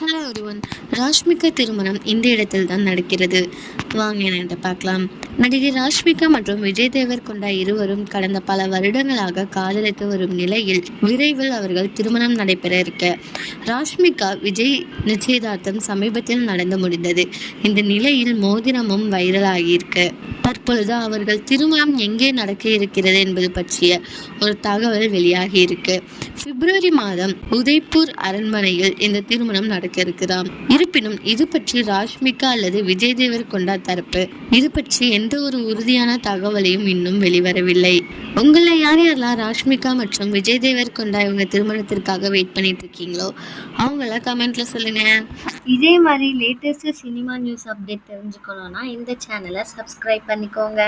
Hello ஒருவன் ராஷ்மிகா திருமணம் இந்த இடத்தில் தான் நடக்கிறது. வாங்க என்று பார்க்கலாம் நடிகை ராஷ்மிகா மற்றும் விஜய் தேவர்கொண்டா இருவரும் கடந்த பல வருடங்களாக காதலித்து வரும் நிலையில் விரைவில் அவர்கள் திருமணம் நடைபெற இருக்க. ராஷ்மிகா விஜய் நிச்சயதார்த்தம் சமீபத்தில் நடந்து முடிந்தது. இந்த நிலையில் மோதிரமும் வைரலாகியிருக்கு தற்பொழுது அவர்கள் திருமணம் எங்கே நடக்க இருக்கிறது என்பது பற்றிய ஒரு தகவல் வெளியாகி இருக்கு. பிப்ரவரி மாதம் உதய்பூர் அரண்மனையில் இந்த திருமணம் நடக்க இருக்கிறாம் இருப்பினும் இது பற்றி ராஷ்மிகா அல்லது விஜய் தேவர் கொண்டா தரப்பு இது பற்றி எந்த ஒரு உறுதியான தகவலையும் இன்னும் வெளிவரவில்லை. உங்களை யார் யாரெல்லாம் ராஷ்மிகா மற்றும் விஜய் தேவர் கொண்டா இவங்க திருமணத்திற்காக வெயிட் பண்ணிட்டு இருக்கீங்களோ அவங்கள கமெண்ட்ல சொல்லுங்க. இதே மாதிரி லேட்டஸ்ட் சினிமா நியூஸ் அப்டேட் தெரிஞ்சுக்கணும்னா இந்த சேனலை சப்ஸ்கிரைப் பண்ணிக்கோங்க.